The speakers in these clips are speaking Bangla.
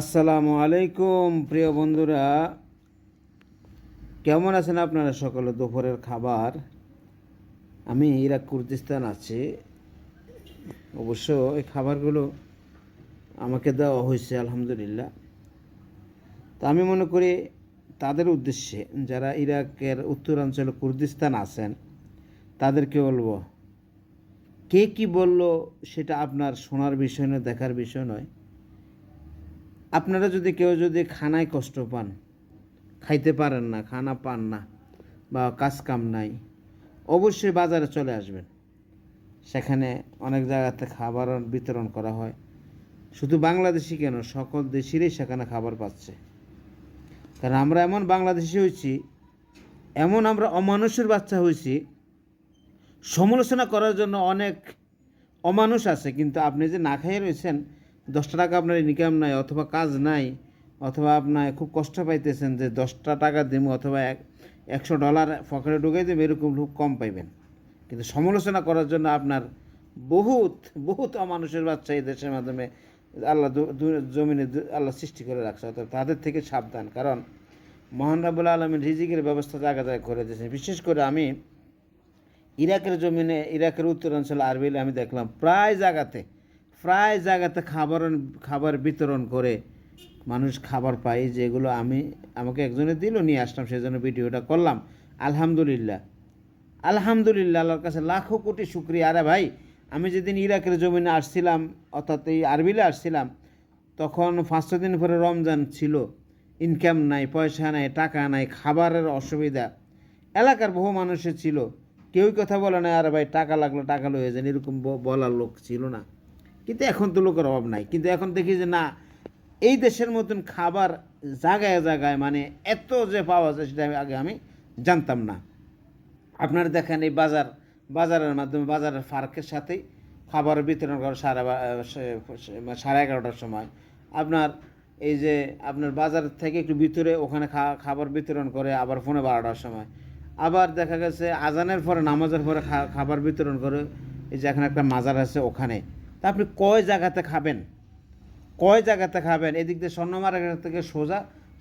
আসসালামু আলাইকুম, প্রিয় বন্ধুরা। কেমন আছেন আপনারা সকলে? দুপুরের খাবার। আমি ইরাক, কুর্দিস্তান আছি। অবশ্য এই খাবারগুলো আমাকে দেওয়া হয়েছে, আলহামদুলিল্লাহ। তা আমি মনে করি তাদের উদ্দেশ্যে, যারা ইরাকের উত্তরাঞ্চলে, কুর্দিস্তান আছেন, তাদেরকে বলব, কে কি বলল সেটা আপনার শোনার বিষয় নয়, দেখার বিষয় নয়। আপনারা যদি কেউ যদি খানায় কষ্ট পান, খাইতে পারেন না, খানা পান না বা কাজ কাম নাই, অবশ্যই বাজারে চলে আসবেন। সেখানে অনেক জায়গাতে খাবার বিতরণ করা হয়। শুধু বাংলাদেশি কেন, সকল দেশেরই সেখানে খাবার পাচ্ছে। কারণ আমরা এমন বাংলাদেশি হয়েছি, এমন আমরা অমানুষের বাচ্চা হয়েছি, সমালোচনা করার জন্য অনেক অমানুষ আছে, কিন্তু আপনি যে না খাইয়ে রয়েছেন দশটা টাকা আপনার ইনকাম নাই অথবা কাজ নাই, অথবা আপনার খুব কষ্ট পাইতেছেন যে দশটা টাকা দিব অথবা এক, একশো ডলার পকেটে ঢুকাই দেবে এরকম লোক কম পাইবেন। কিন্তু সমালোচনা করার জন্য আপনার বহুত বহুত অমানুষের বাচ্চা এই দেশের মাধ্যমে আল্লাহ জমিনে আল্লাহ সৃষ্টি করে রাখছে অর্থাৎ তাদের থেকে সাবধান। কারণ মহান রাবুল আলমীর রিজিকের ব্যবস্থা জায়গা জায়গায় করে দিয়েছেন। বিশেষ করে আমি ইরাকের জমিনে, ইরাকের উত্তরাঞ্চল আরবিলে আমি দেখলাম, প্রায় জায়গাতে প্রায় জায়গাতে খাবার খাবার বিতরণ করে মানুষ খাবার পায়। যেগুলো আমি, আমাকে একজনে দিল, নিয়ে আসলাম সেই জন্য ভিডিওটা করলাম। আলহামদুলিল্লাহ। আলহামদুলিল্লাহ, আল্লাহর কাছে লাখো কোটি শুক্রিয়া। আরে ভাই, আমি যেদিন ইরাকের জমিনে আসছিলাম, অর্থাৎ এই আরবিলে আসছিলাম, তখন পাঁচ ছ দিন পরে রমজান ছিল। ইনকাম নাই, পয়সা নাই, টাকা নাই, খাবারের অসুবিধা। এলাকার বহু মানুষের ছিল। কেউই কথা বলে না, আরে ভাই, টাকা লাগল, টাকা লয়ে যান। এরকম বলার লোক ছিল না। কিন্তু এখন তো লোকের অভাব নাই। কিন্তু এখন দেখি যে না, এই দেশের মতন খাবার জায়গায় জায়গায় মানে এত যে পাওয়া যায় সেটা আগে আমি জানতাম না। আপনারা দেখেন এই বাজার, বাজারের মাধ্যমে বাজারের ফার্কের সাথেই খাবার বিতরণ করে সাড়ে সে- সাড়ে এগারোটার সময়। আপনার এই যে আপনার বাজার থেকে একটু ভিতরে ওখানে খাবার বিতরণ করে আবার ফোনে বারোটার সময়। আবার দেখা গেছে আজানের পরে, নামাজের পরে খাবার বিতরণ করে। এই যে এখানে একটা মাজার আছে ওখানে। তা আপনি কয় জায়গাতে খাবেন? কয় জায়গাতে খাবেন? এদিক দিয়ে স্বর্ণমার্কেট থেকে সোজা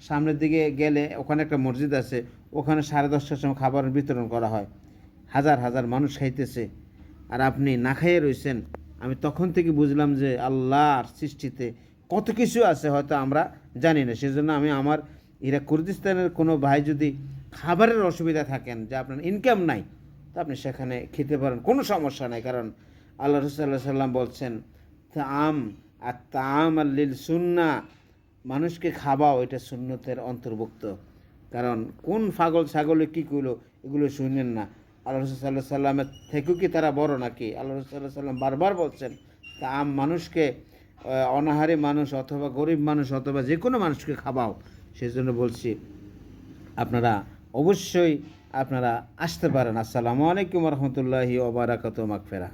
সামনের দিকে গেলে ওখানে একটা মসজিদ আছে, ওখানে সাড়ে দশটার সময় খাবার বিতরণ করা হয়। হাজার হাজার মানুষ খাইতেছে। আর আপনি না খাইয়ে রয়েছেন আমি তখন থেকে বুঝলাম যে আল্লাহর সৃষ্টিতে কত কিছু আছে হয়তো আমরা জানি না। সেজন্য আমি আমার ইরা কুর্দিস্তানের কোনো ভাই যদি খাবারের অসুবিধা থাকেন, যে আপনার ইনকাম নাই, তা আপনি সেখানে খেতে পারেন, কোনো সমস্যা নাই। কারণ আল্লাহ রসুল্লাহ বলছেন আম আর তাম আল্লিল সুন্না। মানুষকে খাওয়াও, এটা সুন্নতের অন্তর্ভুক্ত। কারণ কোন পাগল ছাগলে কী করল এগুলো শুনেন না। আল্লাহ রসুল্লাহ সাল্লামের থেকেও কি তারা বড় নাকি? আল্লাহ রসুল্লাহ সাল্লাম বারবার বলছেন তা আম মানুষকে অনাহারী মানুষ অথবা গরিব মানুষ অথবা যে কোনো মানুষকে খাওয়াও। সেই জন্য বলছি, আপনারা অবশ্যই আপনারা আসতে পারেন। আসসালামু আলাইকুম রহমতুল্লাহি ওবরাকাত মাগফেরা।